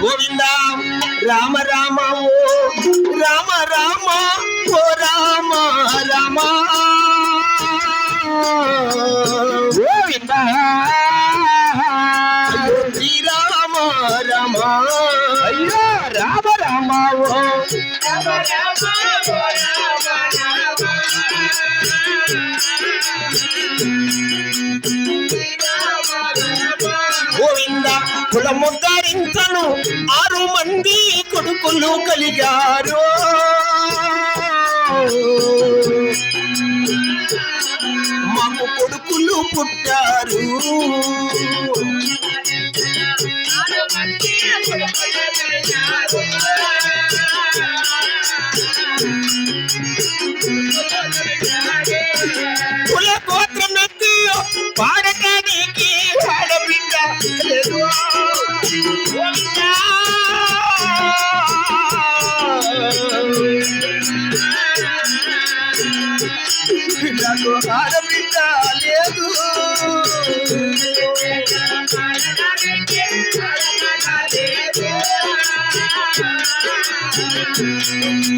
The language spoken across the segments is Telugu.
గోవింద రామ రామ ఓ రామ రామ ఓ రామ రామ. గోవిందా. గోవింద కులము ఆరు మంది కొడుకులు కలిగారు. మాకు కొడుకులు పుట్టారు. కుల నాకు ఆడబిడ్డ లేదు. నిన్ను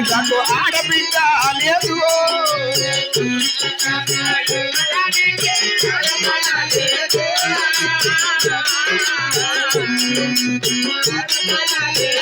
నాకు ఆడబిడ్డ లేదు. గోవింద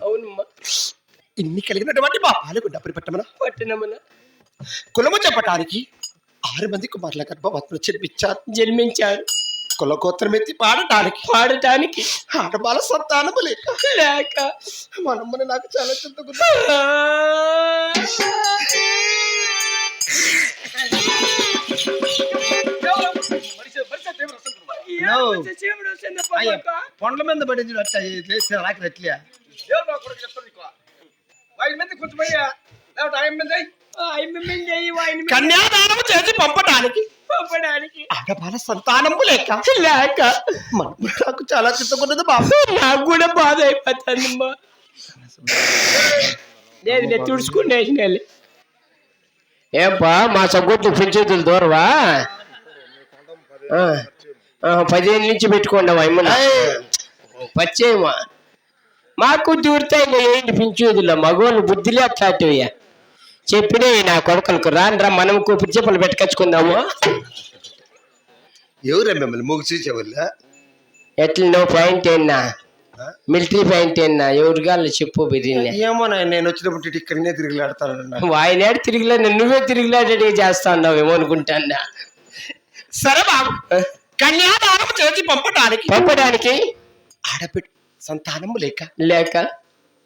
అవునమ్మా ఇన్ని కలిగినటువంటి మా పాలకు డబ్బులు పెట్టమన? పట్టణమున కులము చెప్పటానికి ఆరు మంది కుమారుల గర్భవత్తులు చెప్పించారు జన్మించారు. కులగోత్రం ఎత్తి పాడటానికి పాడటానికి ఆడబాల సంతానము లేక లేక మనమ్మని నాకు చాలా చింతకుంది పండ్ల మీద పడింది అట్లా చేస్తే రాకి అట్లే కన్యాదానం చేసి పంపటానికి పంపడానికి. ఆడబాల సంతానము లేక లేక. నాకు చాలా చింతకున్నది బాబు. నాకు కూడా బాధ అయిపోతుందమ్మా లేదు నేను తుడుచుకునే ఏపా మా సగ్గొట్లు పెంచేతులు దూరవా? పదిహేను నుంచి పెట్టుకోండి అమ్మన పచ్చేమా మాకు దూరితే ఏంటి పించేదుల్లో మగవాళ్ళు బుద్ధిలే అట్లాంటివయ్యా చెప్పినే నా కొడుకులకు రాను రా మనం కూపిరి చెప్పులు పెట్టుకొచ్చుకుందాము. ఎవరే మిమ్మల్ని మూగు చూసేవాళ్ళ? ఎట్లా నువ్వు పాయింట్ అయినా మిలిటరీ పాయింట్ అయినా ఎవరిగాళ్ళు చెప్పు బిర్యానీ. ఏమో నేను వచ్చినప్పుడు ఇక్కడనే తిరిగిలాడతాను వాయినాడు తిరిగిలా నువ్వే తిరిగిలాడే చేస్తా ఉన్నావేమో అనుకుంటానా సరే బాబు. కన్యాదానం చేసి పంపటానికి. పంపడానికి ఆడబిడ్డ సంతానము లేక. లేక?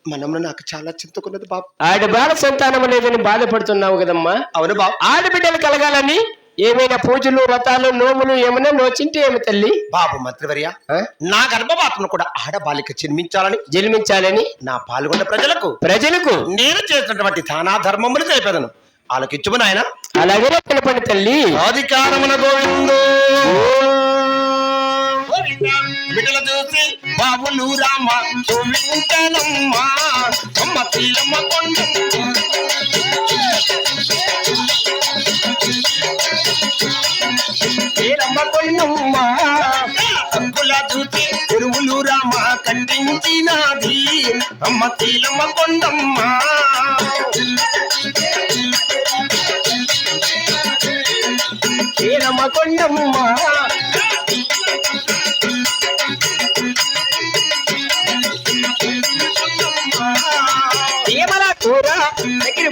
మనమ్మ నాకు చాలా చింతకున్నది బాబు. ఆడబాల సంతానం లేదని బాధపడుతున్నావు కదమ్మా. అవును బాబు. ఆడబిడ్డలు కలగాలని ఏమైనా పూజలు వ్రతాలు నోములు ఏమైనా నోచింటే ఏమి తల్లి? బాబు మంత్రివర్య? నా గర్భపాత్రను కూడా ఆడబాలిక జన్మించాలని జన్మించాలని? నా పాల్గొన్న ప్రజలకు. ప్రజలకు? నేను చేసినటువంటి దానా ధర్మములు తెలిపేదను ఆలకిచ్చుము నాయన. అలాగే పిలపండి తల్లి. అధికారమున గోవిందు. బిడ్డలు చూసి బాబులు రామ గోవిందనమ్మా అమ్మ తీలమ్మ కొండ. తీలమ్మ కొండమ్మా హక్కుల చూసి ఎరువులు రామ ఖండించినది అమ్మ తీలమ్మ కొండమ్మ. తీలమ్మ ఏమల కూర? దగ్గర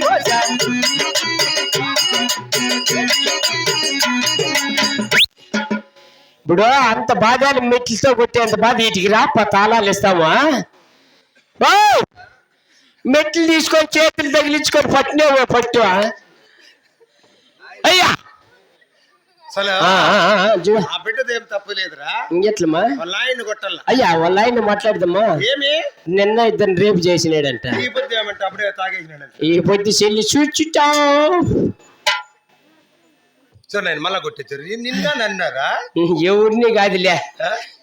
ఇప్పుడు అంత బాధలు మెట్లతో కొట్టేంత బాధ వీటికి రా ప- తాళాలు ఇస్తామా? ఓ! మెట్లు తీసుకొని చేతులు తగిలించుకొని పట్టినేవో పట్టు అయ్యా! అసలు ఆ, బిడ్డది ఏం తప్పు లేదురా? ఇంకెట్లమ్మా? వాళ్ళ ఆయన కొట్టాల? అయ్యా వాళ్ళ ఆయన మాట్లాడదమ్మా. ఏమి? నిన్న ఇద్దరు రేపు చేసినాడంట. ఈ బుద్ధి ఏమంటే అప్పుడే తాగేసినాడు ఈ పొద్దు చెల్లి చూచుటా నేను మళ్ళా కొట్టించారు. నిన్న నన్నారా? ఎవరిని కాదులే?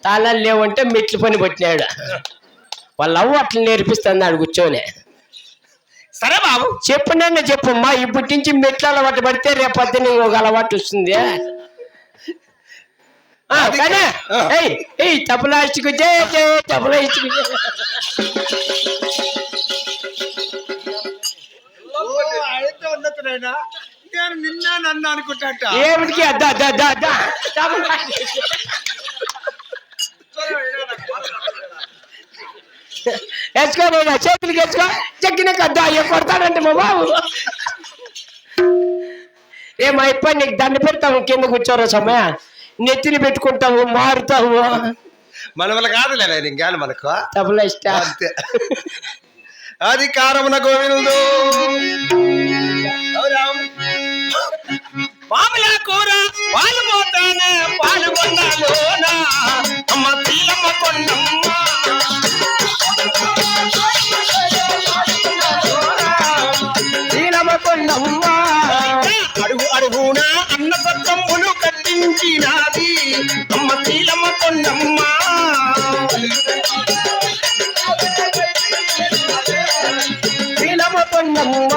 తాళాలు లేవంటే మెట్లు పని పట్టినాడు వాళ్ళ అవ్వ అట్లా నేర్పిస్తుంది ఆడు కూర్చొని. సరే బాబు. చెప్పు నన్ను చెప్పమ్మా. ఇప్పటి నుంచి మెట్లు అలవాటు పడితే రేపు పొద్దున ఒక అలవాటు వస్తుంది. ఉన్నట్టు నాయనా. నేను నిన్న నన్ను అనుకుంటాట. ఏమిటికి? అద్దా అద్దా అద్దా అద్దా తపలాస్టిక్. వేసుకో నేను చేతులకి వేసుకో. చెక్కిన కద్దా అయ్యో కొడతాడంటే మా బాబు. ఏమో అయిపోయి నీకు దండ పెడతాము కింద కూర్చోరా సమయ నెత్తిని పెట్టుకుంటావు మారుతావు. మన వల్ల కాదులే నేను ఇంకాను మనకు? ఇష్ట అంతే. అధికారమున గోవిందు. పాముల కూర పాలు పోతానే పాలు కొండలోన అమ్మ తీలమ్మ కొండమ్మ నీలమ కొండమ్మ అడుగు అడుగున అన్న పత్రములు పెంచినాది అమ్మ తీలమ్మ కొండమ్మ తీలమ్మ కొండమ్మ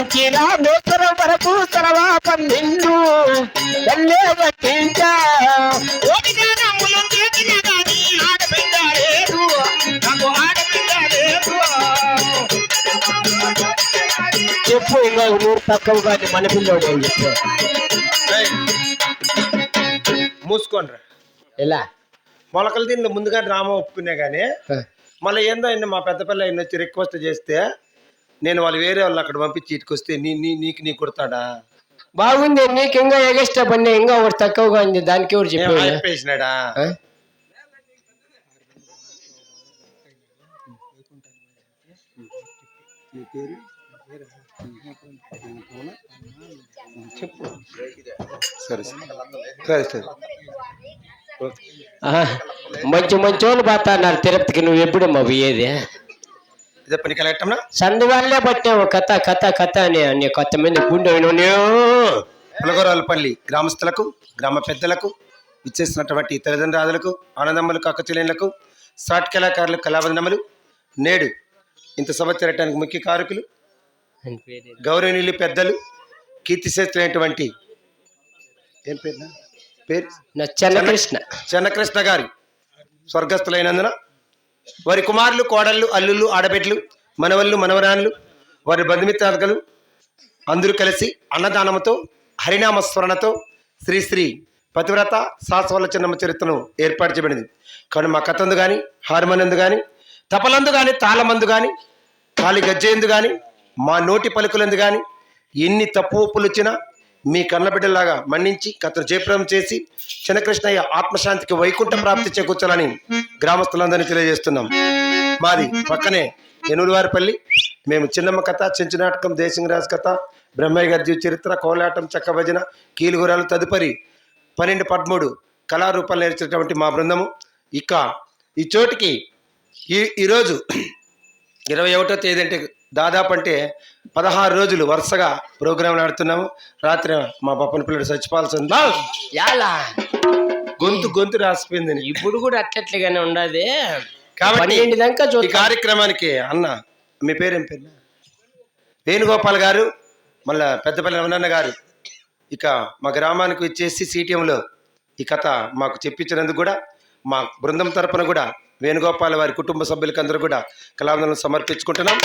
నుంచి రామేశ్వరం వరకు తరవా పన్నెండు తల్లే పట్టించా చెప్పు ఇంకా నూరు తక్కువ కానీ మన పిల్లోడు అని చెప్పు మూసుకోండి ఎలా? మొలకల దీనిలో ముందుగా డ్రామా ఒప్పుకునే కానీ మళ్ళీ ఏందో ఆయన మా పెద్ద పిల్ల వచ్చి రిక్వెస్ట్ చేస్తే నేను వాళ్ళు వేరే వాళ్ళు అక్కడ పంపించి ఇటుకు వస్తే నీ నీ నీకు నీ కొడతాడా? బాగుంది నీకు ఇంకా ఎగస్ట్రా పని ఇంకా ఒకటి తక్కువగా ఉంది దానికి ఎవరు అయిపోయేసినాడా ఆ? సరే సరే. మంచి మంచి వాళ్ళు పోతున్నారు తిరుపతికి నువ్వు ఎప్పుడు మా పోయేది? ఇదే పని కలెక్టమ్నా సందు వాళ్ళే పట్టావు కథ కథ కథ అని నీ కొత్త మంది గుండె పులగోరాలపల్లి గ్రామస్తులకు గ్రామ పెద్దలకు ఇచ్చేసినటువంటి తల్లిదండ్రులకు ఆనందమ్మలకు అక్కచెల్లెళ్ళకు సాట్ కళాకారులు కళాబంధనములు నేడు ఇంత సభ చేరటానికి ముఖ్య కారకులు గౌరవనీయులు పెద్దలు కీర్తిశేషులైనటువంటి ఏం పేరు? పేరు? చెన్నకృష్ణ. చెన్నకృష్ణ గారి స్వర్గస్థులైనందున వారి కుమారులు కోడళ్ళు అల్లుళ్ళు ఆడబిడ్డలు మనవళ్ళు మనవరాళ్ళు వారి బంధుమిత్రాదులు అందరూ కలిసి అన్నదానముతో హరినామ స్మరణతో శ్రీ శ్రీ పతివ్రత శాశ్వల చిన్నమ్మ చరిత్రను ఏర్పాటు చేయబడింది. కానీ మా కథందు కానీ హార్మోనందు కానీ తపలందు కానీ తాళమందు కానీ కాలి గజ్జేందు కానీ మా నోటి పలుకులందు కానీ ఎన్ని తప్పు ఒప్పులు వచ్చినా మీ కన్నబిడ్డలాగా మన్నించి కథను జయప్రదం చేసి చిన్నకృష్ణయ్య ఆత్మశాంతికి వైకుంఠ ప్రాప్తి చేకూర్చాలని గ్రామస్తులందరినీ తెలియజేస్తున్నాం. మాది పక్కనే ఎనులవారిపల్లి. మేము చిన్నమ్మ కథ చెంచు నాటకం దేశంరాజ్ కథ బ్రహ్మయ్య గారి చరిత్ర కోలాటం చెక్క భజన కీలుగురాలు తదుపరి పన్నెండు పదమూడు కళారూపాలు నేర్చినటువంటి మా బృందము. ఇక ఈ చోటికి ఈ ఈరోజు ఇరవై ఒకటో తేదీ అంటే దాదాపు అంటే పదహారు రోజులు వరుసగా ప్రోగ్రాం ఆడుతున్నాము రాత్రి మా పప్పని పిల్లడు చచ్చిపోవాల్సింది యాలా? గొంతు గొంతు రాసిపోయిందని. ఇప్పుడు కూడా అట్లట్లుగానే ఉండదు కాబట్టి పన్నెండు దాకా ఈ చూద్దాం. కార్యక్రమానికి అన్న మీ పేరేం పేరు? వేణుగోపాల్ గారు మళ్ళా పెద్దపల్లి రమణన్న గారు. ఇక మా గ్రామానికి వచ్చేసి సిటిఎంలో ఈ కథ మాకు చెప్పించినందుకు కూడా మా బృందం తరపున కూడా వేణుగోపాల్ వారి కుటుంబ సభ్యులకందరూ కూడా కళావందనం సమర్పించుకుంటున్నాం.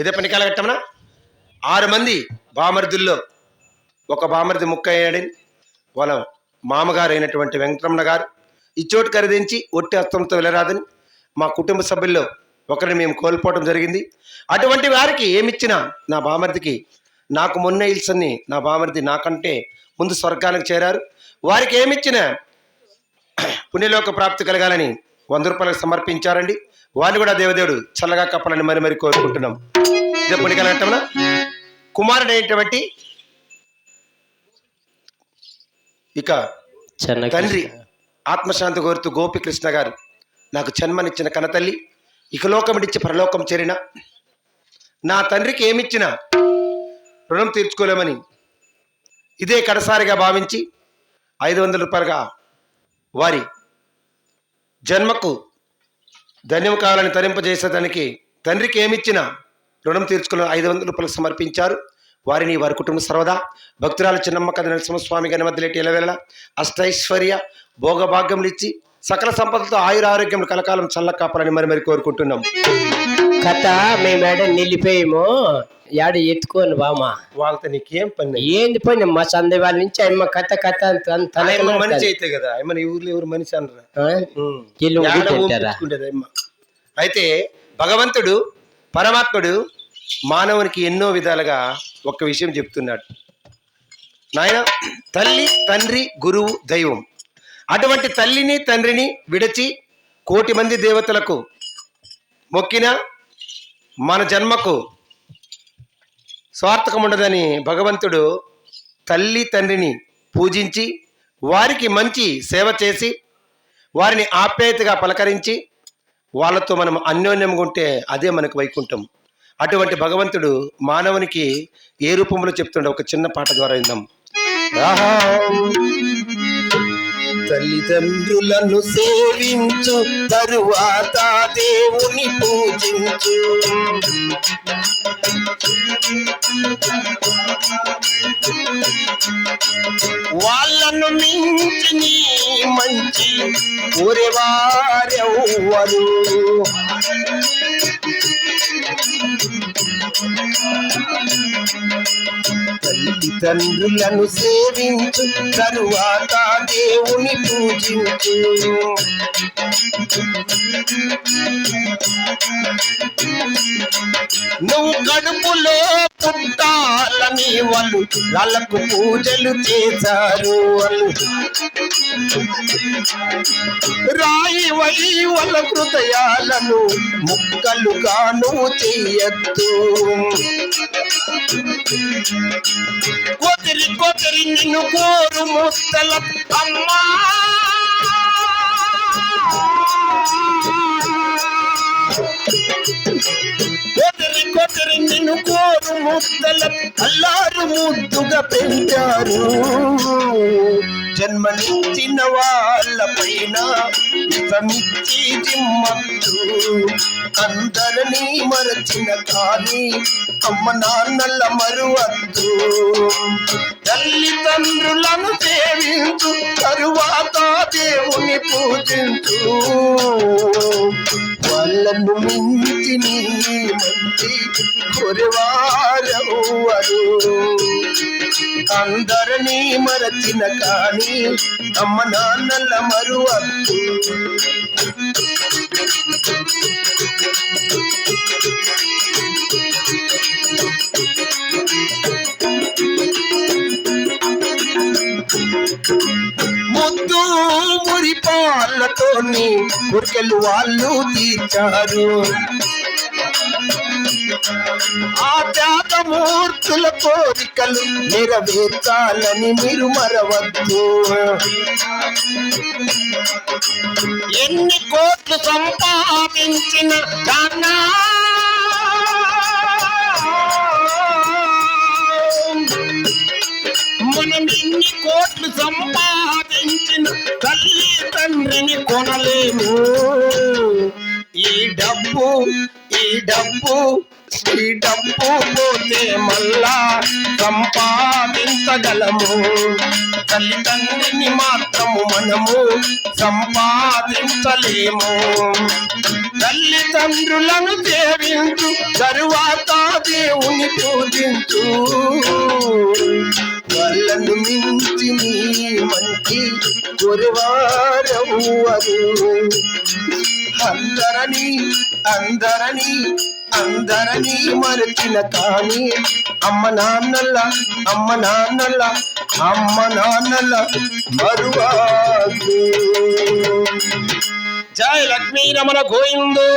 ఇదే పని కలగట్టమనా ఆరు మంది బామర్దుల్లో ఒక బామర్ది ముక్క అయ్యాడని వాళ్ళ మామగారు అయినటువంటి వెంకటరమణ గారు. ఈ చోటు ఖరీదించి ఒట్టి హస్తంతో వెళ్ళరాదని మా కుటుంబ సభ్యుల్లో ఒకరిని మేము కోల్పోవడం జరిగింది. అటువంటి వారికి ఏమిచ్చినా నా బామర్దికి నాకు మొన్న ఇల్సన్ని నా బామర్ది నాకంటే ముందు స్వర్గానికి చేరారు. వారికి ఏమిచ్చినా పుణ్యలోక ప్రాప్తి కలగాలని వంద రూపాయలకు సమర్పించారండి. వారిని కూడా దేవదేవుడు చల్లగా కప్పాలని మరి మరి కోరుకుంటున్నాం. ఇదే పుణ్యకలగట్టంలో కుమారుడైనటువంటి ఇక చెన్నకృష్ణ తండ్రి ఆత్మశాంతి కోరుతూ గోపికృష్ణ గారు నాకు జన్మనిచ్చిన కనతల్లి ఇక లోకమిడిచ్చి పరలోకం చేరిన నా తండ్రికి ఏమిచ్చినా రుణం తీర్చుకోలేమని ఇదే కడసారిగా భావించి ఐదు వందల రూపాయలుగా వారి జన్మకు ధన్యం కావాలని తరింపజేసేదానికి తండ్రికి ఏమిచ్చినా రుణం తీర్చుకున్న ఐదు వందల రూపాయలు సమర్పించారు. వారిని వారి కుటుంబ సర్వదా భక్తురాలు చిన్నమ్మ కథ నరసింహస్వామి గారి మధ్యలేటి ఎలవేళ అష్టైశ్వర్య భోగభాగ్యములు ఇచ్చి సకల సంపదలతో ఆయుర ఆరోగ్యం కలకాలం చల్ల కాపాలని మరి మరి కోరుకుంటున్నాం. కథ మేము ఏడ నిలిపోయేమో యాడ ఎత్తుకోను బామా వాళ్ళతో నీకేం పని ఏంది పని? మా సందే వాళ్ళ నుంచి అమ్మ కథ కథ మనిషి అయితే కదా ఈ ఊర్లో ఎవరు మనిషి అనరా? అమ్మ. అయితే భగవంతుడు పరమాత్ముడు మానవునికి ఎన్నో విధాలుగా ఒక విషయం చెప్తున్నాడు. నాయన తల్లి తండ్రి గురువు దైవం. అటువంటి తల్లిని తండ్రిని విడిచి కోటి మంది దేవతలకు మొక్కిన మన జన్మకు స్వార్థకం ఉండదని భగవంతుడు తల్లి తండ్రిని పూజించి వారికి మంచి సేవ చేసి వారిని ఆప్యాయతగా పలకరించి వాళ్ళతో మనం అన్యోన్యంగా ఉంటే అదే మనకు వైకుంఠం అటువంటి భగవంతుడు మానవునికి ఏ రూపంలో చెప్తుండే ఒక చిన్న పాట ద్వారా విందాం ఆహా. తల్లిదండ్రులను సేవించు తరువాత దేవుని పూజించు. వాళ్ళను మించి నీ మంచి ఊరేవారెవ్వరు తండ్రులను సేవించు తరువాత దేవుని పూజించు. నువ్వు కడుపులో పుట్టాలని వాళ్ళు వాళ్ళకు పూజలు చేశారు వాళ్ళు. రాయి వై వాళ్ళ హృదయాలను ముక్కలుగా చెయ్యొద్దు కొదిరి కొదిరి నిన్ను కోరు ముద్దల అమ్మా. కొదిరి కొదిరి నిన్ను కోరు ముద్దల అల్లారు ముద్దుగా పెంచారు. జన్మనిచ్చిన వాళ్ళ పైన ఇతమిచ్చి జిమ్మత్తు అందరినీ మరచిన కానీ అమ్మ నాన్నల మరువద్దు తల్లిదండ్రులను సేవించు తరువాత దేవుని పూజించు. వాళ్ళను మించి నీ మంచి కొరివారవ్వరు అందరినీ మరచిన కానీ అమ్మ నాన్నల మరువద్దు పాలతోని కురికెలు వాళ్ళు తీర్చారు. ఆ త్యాగమూర్తుల కోరికలు నెరవేర్చాలని మీరు మరవద్దు. ఎన్ని కోట్లు సంపాదించిన కన్నా ఎన్ని కోట్లు సంపాదించిన తల్లి తండ్రిని కొనలేము. ఈ డబ్బు ఈ డబ్బు ఈ డబ్బు పోతే మళ్ళా సంపాదించగలము. తల్లిదండ్రిని మాత్రము మనము సంపాదించలేము. తల్లిదండ్రులను సేవించు తరువాత దేవుని పూజించు. వాళ్ళను మించి నీ మంచి గురువారవ్వరు అందరని అందరని అందరని మరచిన కానీ అమ్మ నాన్నల అమ్మ నాన్నల అమ్మ నాన్నల మరువాదు జయ లక్ష్మీ రమణ గోవిందు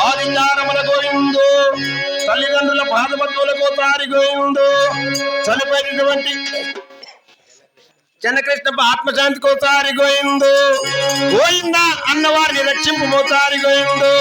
ఆదిత్యారమణ గోవిందు తల్లిదండ్రుల పాదపత్తులకు తారి గోవిందు చనిపోయినటువంటి చెన్నకృష్ణ ఆత్మశాంతి కోసారి గోయిందు గోయిందా అన్నవారిని రక్షింపు మోసారి గోయిందు